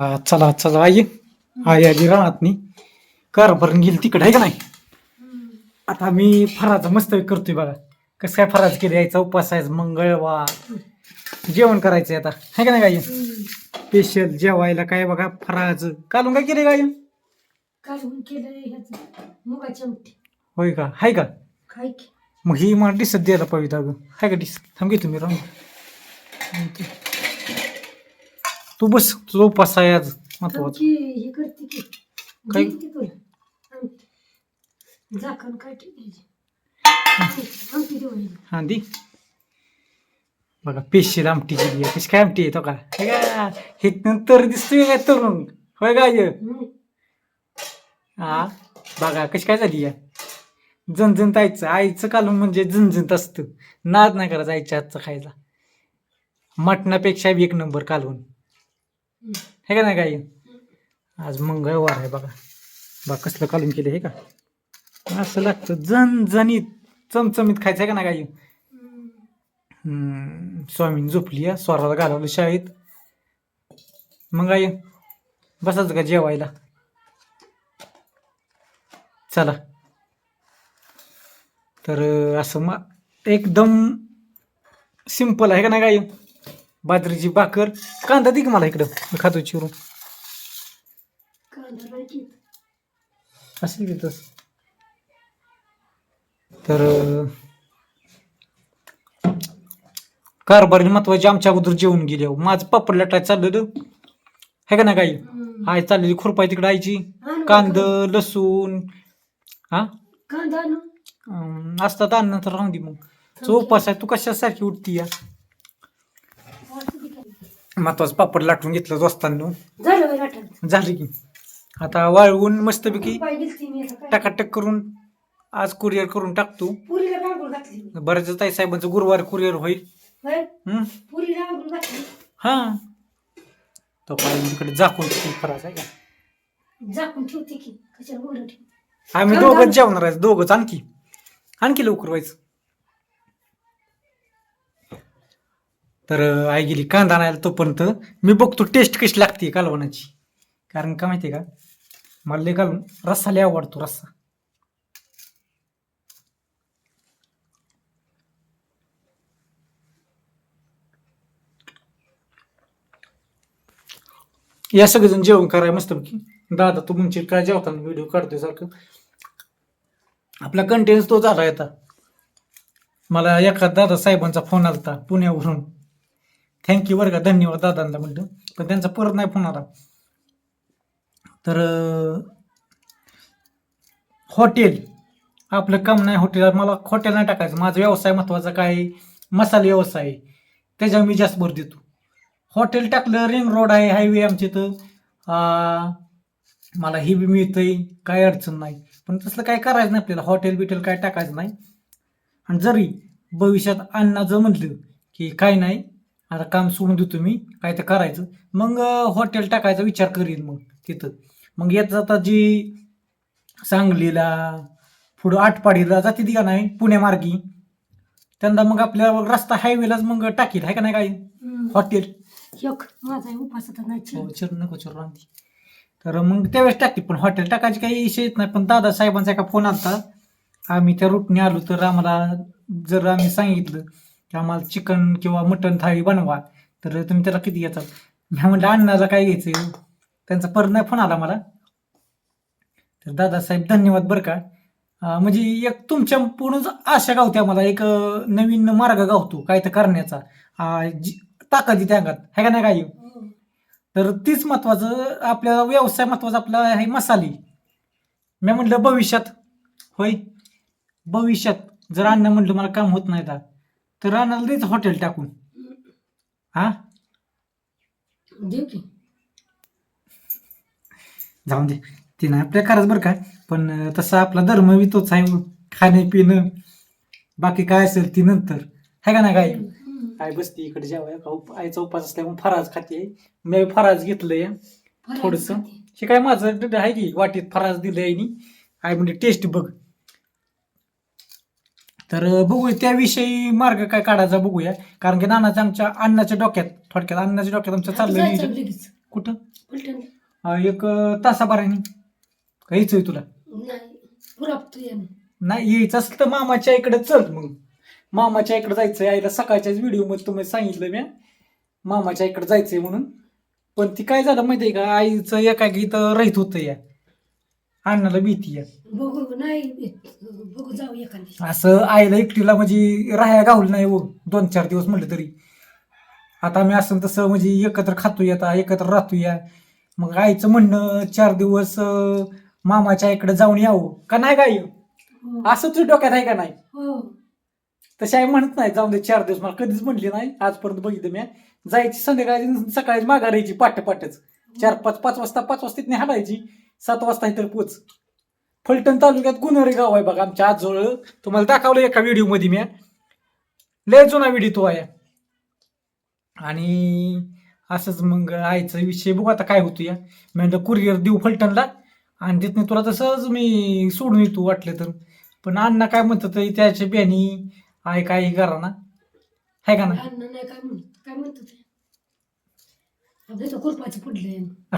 चला चला आई. आई आली रानात नी कारभार गेली तिकडे आहे का नाही? आता मी फराज मस्त करतोय बघा. कसं काय फराज केले यायचा उपास आहे मंगळवार. जेवण करायचंय आता आहे का नाही गाई? स्पेशल जेवायला काय बघा फराज कालून काय केले गाई? होय का? हाय का? मग ही मला डिसत द्यायला पाहिजे अगं. हाय का डिस थांब तुम्ही राहून. तू बस उपास आहे आज महत्त्वाचा आमची हे करते की काय? देते की तुला आमटी झाकण काय ठेवायची आमटी ये. हा दी बघा पेशील आमटी केली आहे कशी काय आमटी आहे तो का हे का हे नंतर दिसतोय काय तरुण होय का ये हम्म. हा बघा कशी काय झाली आहे झणझणत आईचं आईचं कालून म्हणजे झणझणत असतं नाद नाही करायचं आईच्या हातचं खायला मटणापेक्षा एक नंबर कालवून. हे का नाही काही आज मंगळवार आहे बघा. बघा कसलं कालून केलं हे का? असं लागतं. जणजणीत चमचमीत खायचं आहे का ना काही स्वामीन झोपली या स्वराला घालवलं शाळेत. मग आई बसायचं का जेवायला? चला. तर असं मग एकदम सिंपल आहे का नाही काही बाजरीची भाकर. कांदा दे की मला इकडं. मी खातो चिरून. असेल की तसं. तर कारभारी महत्त्वाचे आमच्या अगोदर जेवून गेले हो. माझं पापड लाटाय चाललेलं आहे का ना काही. आय चाललेली खुरपाय तिकडे आणू कांद? लसूण. हा? असतात अन्न तर राहून दे मग. तो उपास आहे तू कशासारखी उठती या? महत्वाचं पापड लाटून घेतलं दोस्तांनी. झालं बाई वाटण. झाली की. आता वाळवून मस्तपैकी पाय गेलती मी आता काय. टाकाटक करून आज कुरिअर करून टाकतो. पुरीला रांगोळ घातली बऱ्याच ताई साहेबांचं गुरुवार कुरिअर होईल. होय? हम्म? पुरीला रांगोळ घातली. हा. तो काय तिकडे झाकून फराच आहे का? झाकून ठेवते की कशाला बोलत ठेव आम्ही दोघंच. जेवणार आहे दोघंच. आणखी. आणखी लवकर व्हायचं. तर आई गेली कांदा आणायला तोपर्यंत मी बघतो टेस्ट कशी लागते कालवणाची. कारण का माहिती का? मला लय घालून रस्सा लय आवडतो रस्सा. या सगळेजण जेवण कराय मस्तपैकी. दादा तू म्हणजे काय जेवताना व्हिडिओ काढतोय सारखं? आपला कंटेन्स तो झाला येता मला एका दादा साहेबांचा फोन आलता पुण्यावरून. थँक्यू बरं का धन्यवाद दादांना म्हणतो पण त्यांचा परत नाही फोन आला. तर हॉटेल आपलं काम नाही हॉटेल मला हॉटेल नाही टाकायचं. माझा व्यवसाय महत्त्वाचा काय? मसाला व्यवसाय. आहे. त्याच्यावर मी जास्त भर देतो. हॉटेल टाकलं रिंग रोड आहे हायवे आमच्या इथं. मला हे बी मिळतंय काय अडचण नाही. पण तसलं काय करायचं नाही आपल्याला. हॉटेल बिटेल काय टाकायचं नाही. आणि जरी भविष्यात अण्णा जर म्हटलं की काय नाही आता काम सोडून देतो मी काय तर करायचं. मग हॉटेल टाकायचा विचार करीन मग तिथं. मग येत जाता जी सांगलीला पुढं आटपाडीला जाते ती का नाही पुण्यामार्गी त्यांना मग आपल्या रस्ता हायवेलाच मग टाकील आहे का नाही काही? हॉटेल एक माझा उपास आता नाही हो. चिर नको चिर राहते तर मग त्यावेळेस टाकते पण हॉटेल टाकायची काही विषय येत नाही. पण दादा साहेबांचा एका फोन आलता. आम्ही त्या रूटने आलो तर आम्हाला जर आम्ही सांगितलं की आम्हाला चिकन किंवा मटन थाळी बनवा. तर तुम्ही त्याला किती घेतात मी म्हटलं अण्णाला काय घ्यायचं त्यांचा परत फोन आला मला. तर दादासाहेब धन्यवाद बरं का. म्हणजे एक तुमच्या पूर्ण आशा गावते आम्हाला एक नवीन मार्ग गावतो काय तर करण्याचा. जी- ताकद येते अंगात. है का नाही काय तर तीच महत्वाचं आपल्या व्यवसाय महत्त्वाचा आपला आहे मसाले. मी म्हटलं भविष्यात. होय? भविष्यात. जर अण्णा म्हटलं मला काम होत नाही का तर अण्णाला द्यायचं हॉटेल टाकून. हा? देऊ की. जाऊन दे. ते नाही आपल्या करायचं बरं काय पण अं, तसा आपला धर्म बी तोच आहे. खाणे पिणं. बाकी काय असेल ती नंतर. आहे का ना काय हम्म. काय बसते इकडे जेवाय? का उप- आईचा उपास असल्यामुळे फराज खाते मी फराज घेतलंय. फराळ थोडंसं. खाते. हे काय माझं ड- आहे की वाटीत फराज दिलं आहे आई म्हणजे टेस्ट बघ. तर बघूया त्याविषयी मार्ग काय काढायचा बघूया. कारण की नानाच्या आमच्या अण्णाच्या डोक्यात थोडक्यात अण्णाच्या डोक्यात आमच्या आता चाललं जायचं लगेच. कुठं? अं, एक तासाभराने काहीच आहे तुला? नाही पुरापतो नाही यायचं असलं तर मामाच्या इकडे चल मग. मामाच्या इकडे जायचंय. आईला सकाळच्याच व्हिडिओमध्ये तुम्ही सांगितलं मी मामाच्या इकडे जायचंय म्हणून. पण ती काय झालं माहितीये का? आईचं एकाकी इथं राहत होतं या. अण्णाला भीती या बघू नाही येत. बघू जाऊ एखादी. असं आईला एकटीला म्हणजे राहायला गावलं नाही हो दोन चार दिवस म्हटलं तरी. आता आम्ही असं तसं म्हणजे एकत्र खातोय आता एकत्र राहतोय. मग आईचं म्हणणं चार दिवस अं, मामाच्या इकडे जाऊन यावं. का नाही काय हो. असं तुझ्या डोक्यात आहे का नाही? हो. तशी आई म्हणत नाही जाऊन दे चार दिवस मला कधीच म्हणली नाही. आजपर्यंत बघितलं मी. जायची संध्याकाळी सकाळी माघारायची पाठ पाठच चार पाच पाच वाजता पाच वाजता हालायची. सात वाजता इथं पोच फलटण तालुक्यात गुन्हेरी गाव आहे बघा आमच्या आजोळ तुम्हाला दाखवलं एका व्हिडिओमध्ये मी. लय जुना व्हिडिओ तो आहे. आणि असंच मग आईचा विषय बघू आता काय होतो या म्हणलं कुरिअर देऊ फलटणला. आणि तिथनं तुला तसंच मी सोडून येतो वाटलं तर. पण अण्णा काय म्हणतात त्याच्या बियाणी आहे काय करा ना आहे का ना काय म्हणत इथं खुरपाचं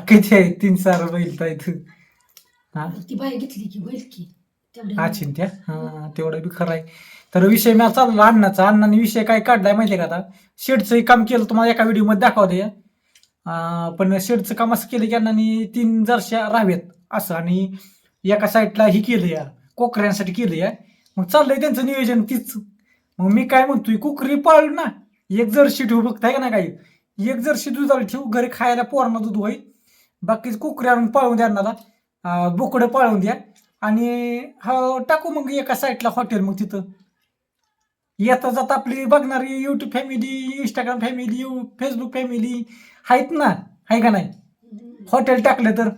किती आहे? तीन चार बैल तर इथं. हा? ती बाई घेतली की बैल की. तेवढ्या आचिन त्या? हा तेवढं बी खरं आहे. तर विषय मी चालला अण्णाचा. अण्णाने विषय काय काढलाय माहितीये का आता? शेडचं काम केलं तुम्हाला एका व्हिडिओमध्ये दाखवते अं, पण शेडचं काम असं केलं की अण्णाने तीन जरशा राहाव्यात. असं आणि एका साईडला ही केलं या. कोकऱ्यांसाठी केलं या. मग चाललंय त्यांचं नियोजन तीच. मग मी काय म्हणतोय कुकरी पाळू ना. एक जर्शी ठेवू बघताय का ना काही? एक जर्शी दुधाला ठेवू. घरी खायला पोरांना दूध होईल बाकी कुकरी पाळून द्या अन्नाला बोकडं पाळून द्या. आणि हा टाकू मग एका साईडला हॉटेल मग तिथं. येता जाता आपली बघणारी YouTube family Instagram family Facebook family आहेत ना? आहे का नाही? हॉटेल टाकलं तर.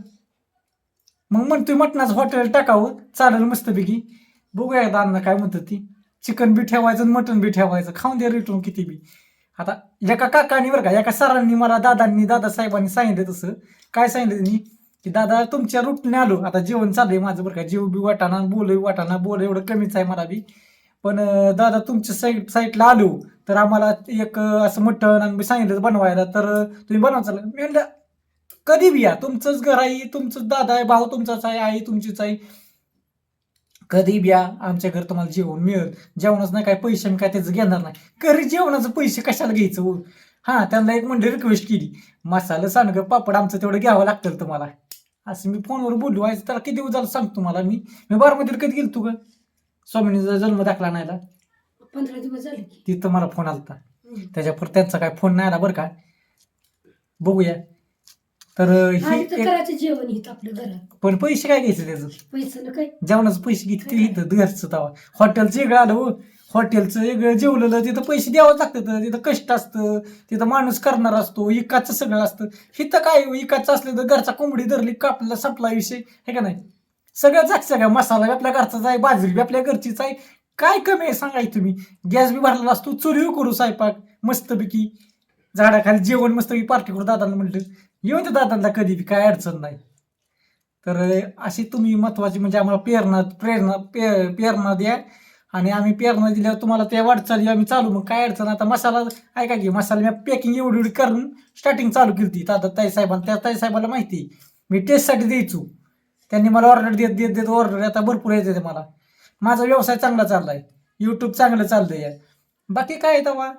मग म्हणतोय मटणाचं हॉटेल टाकावं. चालेल मस्तपैकी. बघूया एकदा काय म्हणतात ती. चिकन बी ठेवायचं मटन बी ठेवायचं. खाऊन द्या रिटर्न किती बी. आता एका काकानी बरं का एका सरांनी मला दादांनी दादा साहेबांनी सांगितलं तसं. काय सांगितलं त्यांनी? की दादा तुमच्या रूटने आलो. आता जेवण चाललंय माझं बरं का. जेव बी वाटाना बोल वाटाना बोल एवढं कमीच आहे मला बी. पण दादा तुमच्या साईड साईडला आलो. तर आम्हाला एक असं मटण आम्ही सांगितलं बनवायला. तर तुम्ही तुम्ही बनवायचं मी म्हणलं कधी बी या. तुमचंच घर आहे तुमचंच दादा आहे भाऊ तुमचाच आहे आई तुमचीच आहे. कधी बी या आमच्या घर तुम्हाला जेवण मिळेल. जेवणाचं नाही काय पैसे मी काय त्याचं घेणार नाही. घरी जेवणाचं पैसे कशाला घ्यायचं? हो? त्यांना एक म्हणजे रिक्वेस्ट केली. मसाला सांडगं पापड आमचं तेवढं घ्यावं लागतं तुम्हाला. असं मी फोनवर बोललो आहे त्याला किती दिवस झालं सांगतो मला मी. मी बारामतीला कधी गेलो तू ग? स्वामीनीचा जन्म दाखला नाही आला. पंधरा दिवस झाले की. तिथं मला फोन आलता. हम्म. त्याच्यावर त्यांचा काय फोन नाही आला बरं का? बघूया. तर हा, इथं एक- करायचं जेवण इथं आपल्या घरात. पण पैसे काय घ्यायचे त्याचं? पैसे ना काय? जेवणाचं पैसे किती ते इथं घरचं तवा. हॉटेलचं वेगळं आलं हो. हॉटेलचं वेगळं जेवलेलं तिथं पैसे द्यावं लागतं तिथं कष्ट असतं तिथं माणूस करणार असतो इकाचं सगळं असतं. इथं काय हो, इकाचं असलं तर घरचा कोंबडी धरली कापला संपला विषय. हे का नाही? सगळं जात सगळं. मसाला बी आपल्या घरचाच आहे बाजरी बी आपल्या घरचीच आहे. काय कमी आहे सांगाय तुम्ही? गॅस बी भरलेला असतो चुरी करू स्वयंपाक मस्तपैकी. झाडाखाली जेवण मस्तपैकी पार्टी करू दादाला म्हटलं. येऊन दे दादांना कधी बी काय अडचण नाही. तर अशी तुम्ही महत्वाची म्हणजे आम्हाला प्रेरणा प्रेरणा पे- प्रेरणा द्या. आणि आम्ही प्रेरणा दिल्यावर तुम्हाला त्या वाटचाली आम्ही चालू. मग काय अडचण? आता मसाला ऐका की मसाला मी पॅकिंग एवढी एवढी करून स्टार्टिंग चालू केली होती. दादा ताई साहेबांना त्या ताई साहेबाला माहिती आहे. मी टेस्टसाठी द्यायचो. त्यांनी मला ऑर्डर देत देत देत ऑर्डर आता भरपूर येते मला. माझा व्यवसाय चांगला चाललाय. यूट्यूब चांगलं चाललंय. बाकी काय आहे तेव्हा?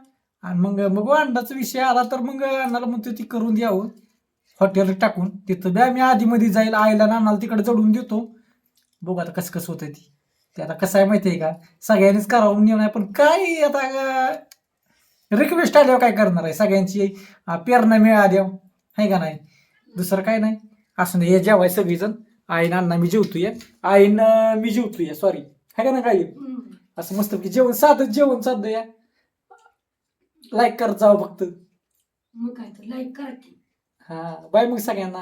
आणि मग मग अंडाचा विषय आला तर मग अण्णाला म्हणतो ती करून द्यावं हो. हॉटेल टाकून तिथं बी आम्ही आधीमध्ये जाईल आईला नानाला तिकडे चढून देतो. बघू आता कसं कसं होतं ती. ते आता कसं आहे माहिती आहे का? सगळ्यांनीच करावं आहे पण काय आता रिक्वेस्ट आल्यावर काय करणार आहे? सगळ्यांची अं, प्रेरणा मिळाल्या आहे. का नाही? दुसरं काय नाही. असं नाही हे जेवाय सगळीजण. आईनं अण्णा मी जेवतोय. आईनं मी जेवतोय सॉरी आहे का ना काय. असं मस्त की जेवण साधं जेवण साधं या. लाईक करत जावं फक्त. मग काय तर लाईक करा की. हा बाय मग सगळ्यांना.